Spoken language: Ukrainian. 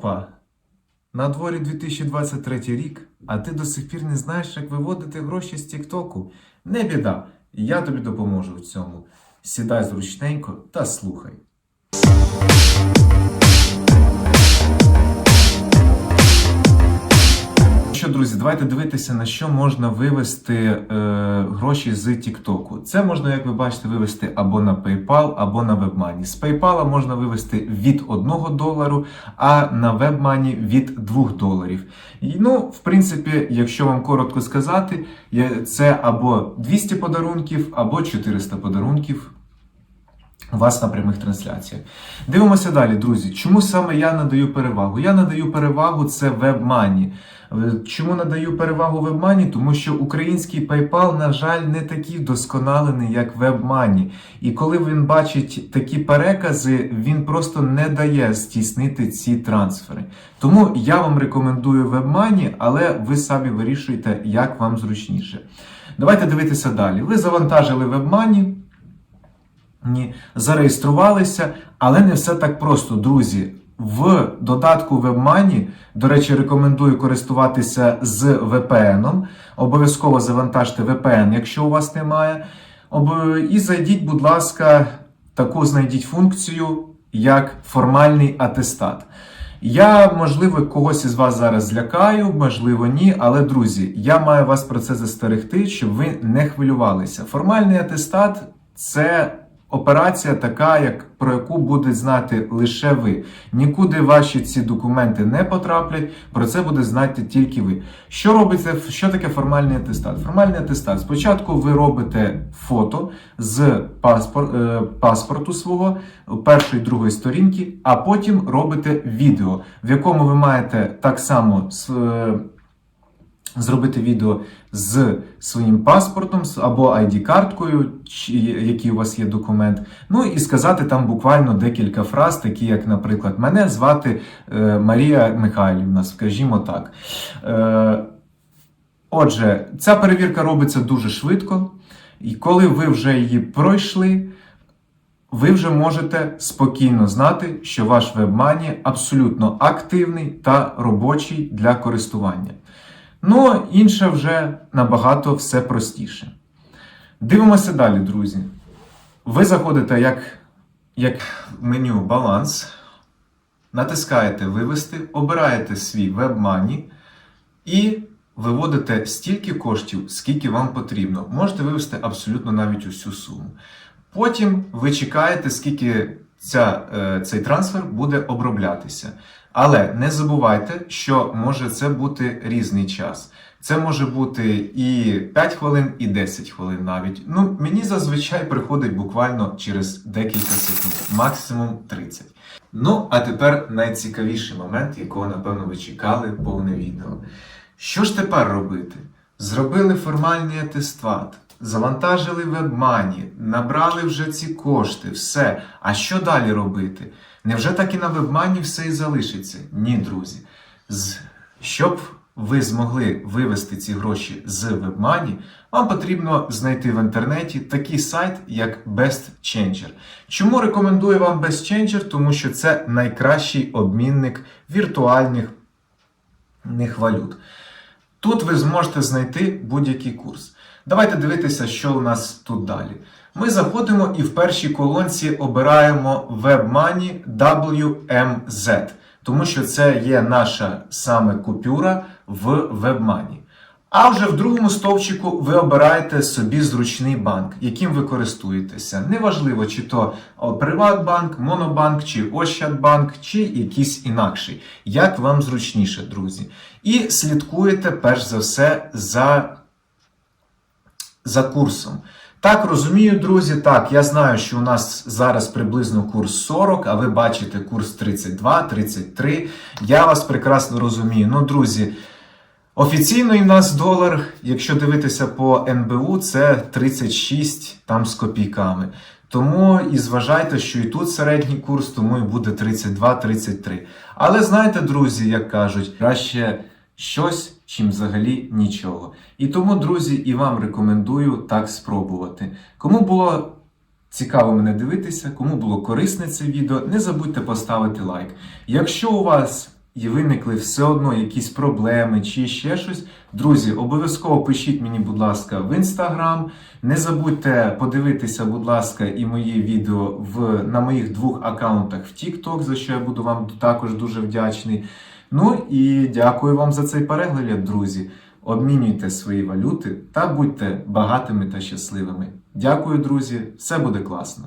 Опа! На дворі 2023 рік, а ти до сих пір не знаєш, як виводити гроші з Тіктоку. Не біда, я тобі допоможу в цьому. Сідай зручненько та слухай. Друзі, давайте дивитися, на що можна вивести е, гроші з Тіктоку. Це можна, як ви бачите, вивести або на PayPal, або на WebMoney. З PayPal можна вивести від 1 долару, а на WebMoney від 2 доларів. І, ну, в принципі, якщо вам коротко сказати, це або 200 подарунків, або 400 подарунків у вас на прямих трансляціях. Дивимося далі, друзі. Чому саме я надаю перевагу? Я надаю перевагу це WebMoney. Е, Чому надаю перевагу WebMoney? Тому що український PayPal, на жаль, не такий вдосконалений, як WebMoney. І коли він бачить такі перекази, він просто не дає здійснити ці трансфери. Тому я вам рекомендую WebMoney, але ви самі вирішуєте, як вам зручніше. Давайте дивитися далі. Ви завантажили WebMoney, ні, зареєструвалися, але не все так просто, друзі. В додатку WebMoney, до речі, рекомендую користуватися з VPN. Обов'язково завантажте VPN, якщо у вас немає. І зайдіть, будь ласка, таку знайдіть функцію, як формальний атестат. Я, можливо, когось із вас зараз злякаю, можливо, ні. Але, друзі, я маю вас про це застерегти, щоб ви не хвилювалися. Формальний атестат це операція така, як про яку будуть знати лише ви. Нікуди ваші ці документи не потраплять. Про це буде знати тільки ви. Що робите? Що таке формальний атестат? Формальний атестат. Спочатку ви робите фото з паспор, е, паспорту свого першої другої сторінки, а потім робите відео, в якому ви маєте так само е, зробити відео з своїм паспортом або ID-карткою, який у вас є документ. Ну і сказати там буквально декілька фраз, такі як, наприклад, мене звати е, Марія Михайлівна, скажімо так. Е, отже, ця перевірка робиться дуже швидко, і коли ви вже її пройшли. Ви вже можете спокійно знати, що ваш WebMoney абсолютно активний та робочий для користування. Ну, інше вже набагато все простіше. Дивимося далі, друзі. Ви заходите як, як в меню баланс, натискаєте Вивести, обираєте свій WebMoney і виводите стільки коштів, скільки вам потрібно. Можете вивести абсолютно навіть усю суму. Потім ви чекаєте, скільки ця, е, цей трансфер буде оброблятися. Але не забувайте, що може це бути різний час. Це може бути і 5 хвилин, і 10 хвилин навіть. Ну, мені зазвичай приходить буквально через декілька секунд, максимум 30. Ну, а тепер найцікавіший момент, якого, напевно, ви чекали, повне відео. Що ж тепер робити? Зробили формальний атестат, завантажили WebMoney, набрали вже ці кошти, все. А що далі робити? Невже так і на WebMoney все і залишиться? Ні, друзі. Щоб ви змогли вивести ці гроші з WebMoney, вам потрібно знайти в інтернеті такий сайт, як BestChanger. Чому рекомендую вам BestChanger? Тому що це найкращий обмінник віртуальних валют. Тут ви зможете знайти будь-який курс. Давайте дивитися, що у нас тут далі. Ми заходимо і в першій колонці обираємо WebMoney WMZ, тому що це є наша саме купюра в WebMoney. А вже в другому стовпчику ви обираєте собі зручний банк, яким ви користуєтеся. Неважливо, чи то Приватбанк, Монобанк, чи Ощадбанк, чи якийсь інакший. Як вам зручніше, друзі. І слідкуєте перш за все за, за курсом. Так, розумію, друзі, так, я знаю, що у нас зараз приблизно курс 40, а ви бачите курс 32, 33. Я вас прекрасно розумію. Ну, друзі, офіційний в нас долар, якщо дивитися по НБУ, це 36 там з копійками. Тому і зважайте, що і тут середній курс, тому і буде 32-33. Але знаєте, друзі, як кажуть, краще щось, чим взагалі нічого. І тому, друзі, і вам рекомендую так спробувати. Кому було цікаво мене дивитися, кому було корисне це відео, не забудьте поставити лайк. Якщо у вас і виникли все одно якісь проблеми чи ще щось, друзі, обов'язково пишіть мені, будь ласка, в інстаграм. Не забудьте подивитися, будь ласка, і мої відео в, на моїх двох аккаунтах в TikTok, за що я буду вам також дуже вдячний. Ну і дякую вам за цей перегляд, друзі. Обмінюйте свої валюти та будьте багатими та щасливими. Дякую, друзі! Все буде класно!